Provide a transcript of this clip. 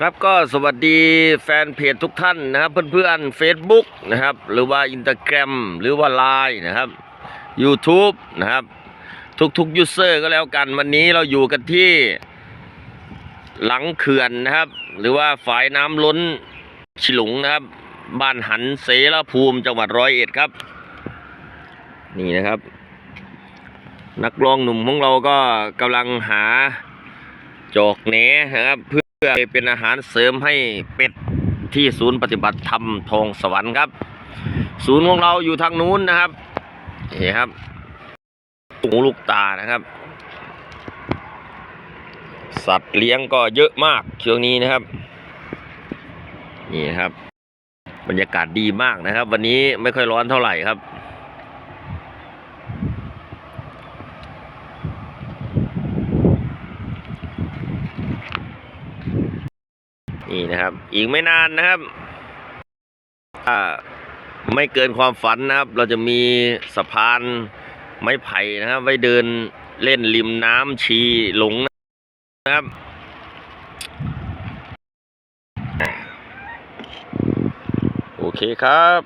ครับก็สวัสดีแฟนเพจทุกท่านนะครับ เพื่อนๆ Facebook นะครับ หรือว่า Instagram หรือว่า Line นะครับ YouTube นะครับ ทุกๆยูเซอร์ก็แล้วกัน วันนี้เราอยู่กันที่หลังเขื่อนนะครับ หรือว่าฝายน้ำล้นฉลุงนะครับ บ้านหันเสรภูมิจังหวัดร้อยเอ็ดครับ นี่นะครับ นักร้องหนุ่มของเราก็กำลังหาจอกแหนนะครับเพื่อเป็นอาหารเสริมให้เป็ดที่ศูนย์ปฏิบัติธรรมทองสวรรค์ครับ ศูนย์ของเราอยู่ทางนู้นนะครับนี่ครับหูลูกตานะครับ สัตว์เลี้ยงก็เยอะมากช่วงนี้นะครับ นี่ครับ บรรยากาศดีมากนะครับ วันนี้ไม่ค่อยร้อนเท่าไหร่ครับ นี่นะครับ อีกไม่นานนะครับถ้าไม่เกินความฝันนะครับ เราจะมีสะพานไม้ไผ่นะครับ ไว้เดินเล่นริมน้ำชีหลงนะครับโอเคครับ